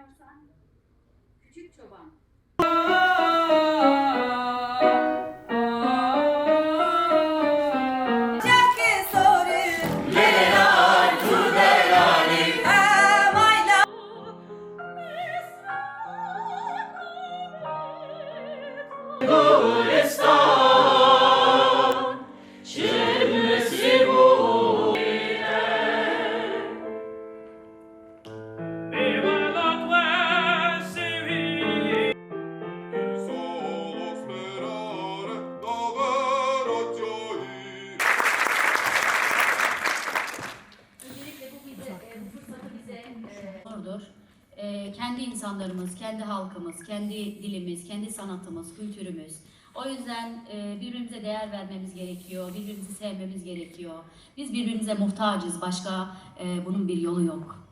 dinliyorsan, Küçük Çoban. E, Doğrudur. Ee, kendi insanlarımız, kendi halkımız, kendi dilimiz, kendi sanatımız, kültürümüz. O yüzden e, birbirimize değer vermemiz gerekiyor, birbirimizi sevmemiz gerekiyor. Biz birbirimize muhtacız, başka e, bunun bir yolu yok.